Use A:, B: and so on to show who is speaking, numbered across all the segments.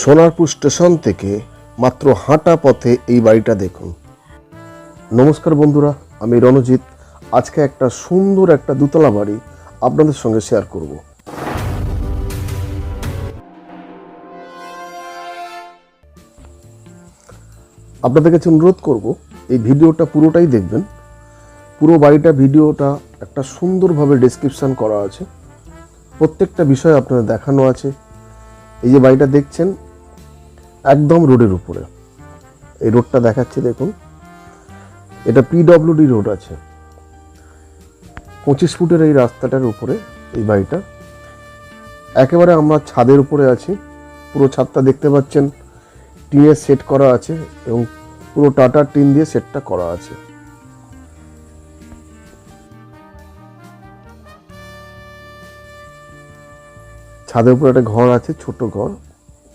A: Sonarpur station থেকে মাত্র হাঁটা পথে এই বাড়িটা দেখুন। নমস্কার বন্ধুরা, আমি রণজিৎ। আজকে একটা সুন্দর একটা দুতলা বাড়ি আপনাদের সঙ্গে শেয়ার করব। আপনাদের কাছে অনুরোধ করব, এই ভিডিওটা পুরোটাই দেখবেন। পুরো বাড়িটা, ভিডিওটা একটা সুন্দরভাবে ডেসক্রিপশন করা আছে। প্রত্যেকটা বিষয় আপনাদের দেখানো আছে। এই যে বাড়িটা দেখছেন একদম রোডের উপরে। এই রোডটা দেখাচ্ছি, দেখুন। এটা পিডব্লিউডি রোড আছে। পঁচিশ ফুটের এই রাস্তাটার উপরে এই বাড়িটা। একেবারে আমরা ছাদের উপরে আছি। পুরো ছাদটা দেখতে পাচ্ছেন। টিনের সেট করা আছে এবং পুরো টাটার টিন দিয়ে সেটটা করা আছে। ছাদের উপরে একটা ঘর আছে, ছোট ঘর।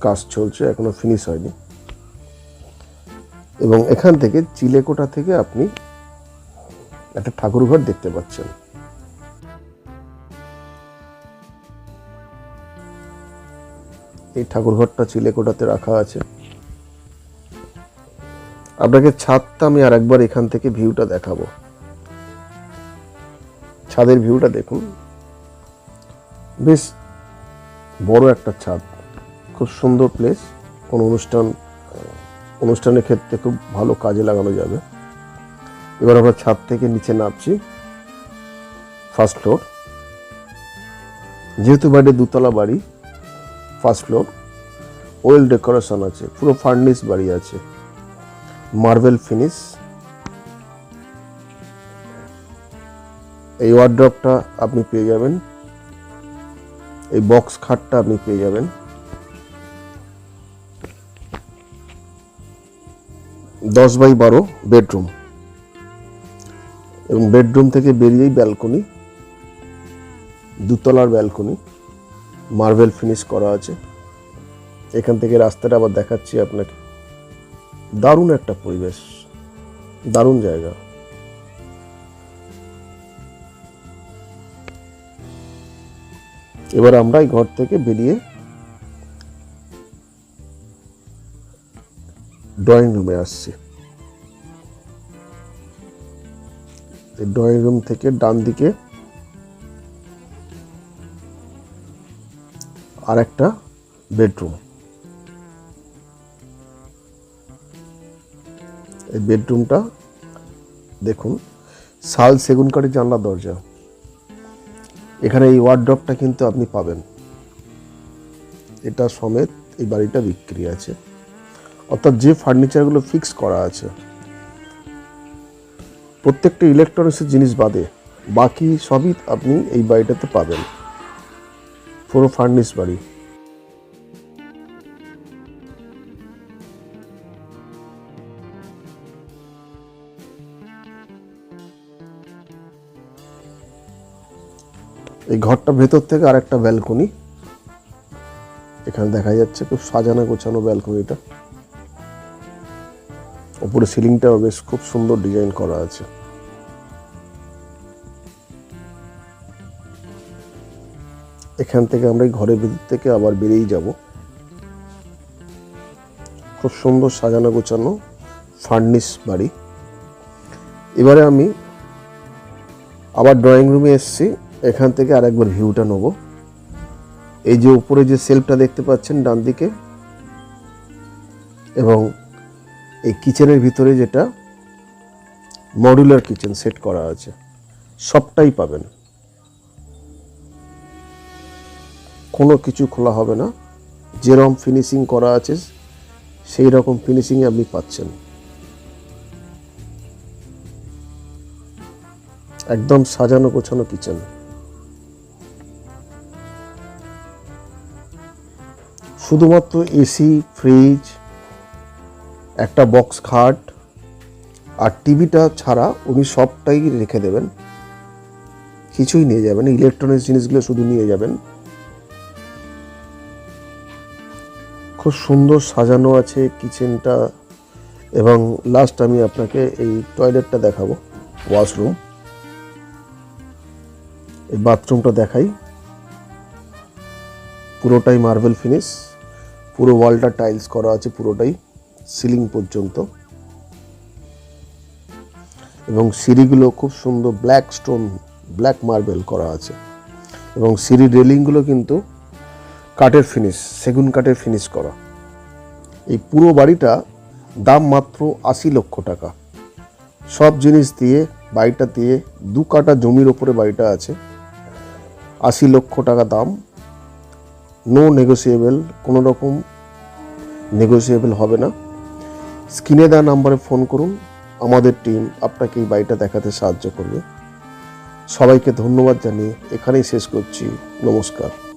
A: কাজ চলছে, এখনও ফিনিশ হয়নি। এবং এখান থেকে চিলেকোটা থেকে আপনি একটা ঠাকুর ঘর দেখতে পাচ্ছেন। এই ঠাকুর ঘরটা চিলেকোটাতে রাখা আছে। আপনাকে ছাদটা আমি আর একবার এখান থেকে ভিউটা দেখাবো। ছাদের ভিউটা দেখুন। বেশ বড় একটা ছাদ। খুব সুন্দর প্লেস কোনো অনুষ্ঠান, অনুষ্ঠানের ক্ষেত্রে খুব ভালো কাজে লাগানো যাবে। এবার আমরা ছাদ থেকে নিচে নামছি। ফার্স্ট ফ্লোর যেহেতু বাড়ি দুতলা বাড়ি ফার্স্ট ফ্লোর ওয়েল ডেকোরেশন আছে, পুরো ফার্নিশ বাড়ি আছে। মার্বেল ফিনিশ এই ওয়ার্ড্রপটা আপনি পেয়ে যাবেন। এই বক্স খাটটা আপনি পেয়ে যাবেন। দশ বাই বারো বেডরুম। এবং বেডরুম থেকে বেরিয়েই ব্যালকনি, দুতলার ব্যালকনি, মার্বেল ফিনিশ করা আছে। এখান থেকে রাস্তাটা আবার দেখাচ্ছি আপনাকে। দারুণ একটা পরিবেশ, দারুণ জায়গা। এবার আমরা এই ঘর থেকে বেরিয়ে ড্রয়িং রুমে আসছি। ড্রয়িং রুম থেকে ডান দিকে আর একটা বেডরুম এই বেডরুমটা দেখুন শাল সেগুন কাঠের জানলা দরজা। এখানে এই ওয়ার্ড্রপটা কিন্তু আপনি পাবেন। এটা সমেত এই বাড়িটা বিক্রি আছে। অর্থাৎ যে ফার্নিচারগুলো ফিক্স করা আছে, প্রত্যেকটা ইলেকট্রনিক্সের জিনিস বাদে বাকি সবই আপনি এই বাড়িটাতে পাবেন। পুরো ফার্নিশ বাড়ি। এই ঘরটা ভেতর থেকে আরেকটা ব্যালকনি এখানে দেখা যাচ্ছে খুব সাজানো গোছানো ব্যালকনিটা উপরে সিলিংটাও বেশ খুব সুন্দর ডিজাইন করা আছে। এখান থেকে আমরা এই ঘরের ভিতর থেকে আবার বেরিয়ে যাব। খুব সুন্দর সাজানো গোছানো ফার্নিশ বাড়ি। এবারে আমি আবার ড্রয়িং রুমে এসেছি। এখান থেকে আরেকবার ভিউটা নেব। এই যে উপরে যে সেলফটা দেখতে পাচ্ছেন ডান দিকে এবং এই কিচেনের ভিতরে যেটা মডুলার কিচেন সেট করা আছে, সবটাই পাবেন। কোনো কিছু খোলা হবে না। যেরকম ফিনিশিং করা আছে, সেই রকম ফিনিশিং আপনি পাচ্ছেন। একদম সাজানো গোছানো কিচেন শুধুমাত্র এসি ফ্রিজ একটা বক্স খাট আর টিভিটা ছাড়া উনি সবটাই রেখে দেবেন। কিছুই নিয়ে যাবেন ইলেকট্রনিক্স জিনিসগুলো শুধু নিয়ে যাবেন। খুব সুন্দর সাজানো আছে কিচেনটা এবং লাস্ট আমি আপনাকে এই টয়লেটটা দেখাবো ওয়াশরুম এই বাথরুমটা দেখাই। পুরোটাই মার্বেল ফিনিশ পুরো ওয়ালটা টাইলস করা আছে পুরোটাই। সিলিং পর্যন্ত। এবং সিঁড়িগুলো খুব সুন্দর ব্ল্যাক স্টোন ব্ল্যাক মার্বেল করা আছে। এবং সিঁড়ি রেলিংগুলো কিন্তু কাঠের ফিনিশ সেগুন কাঠের ফিনিশ করা। এই পুরো বাড়িটা দাম মাত্র আশি লক্ষ টাকা। সব জিনিস দিয়ে, বাড়িটা দিয়ে দু কাটা জমির ওপরে বাড়িটা আছে। আশি লক্ষ টাকা দাম। নো নেগোসিয়েবল কোনো রকম নেগোসিয়েবল হবে না। স্ক্রিনে দেওয়া নাম্বারে ফোন করুন। আমাদের টিম আপনাকে এই বাড়িটা দেখাতে সাহায্য করবে। সবাইকে ধন্যবাদ জানিয়ে এখানেই শেষ করছি। নমস্কার।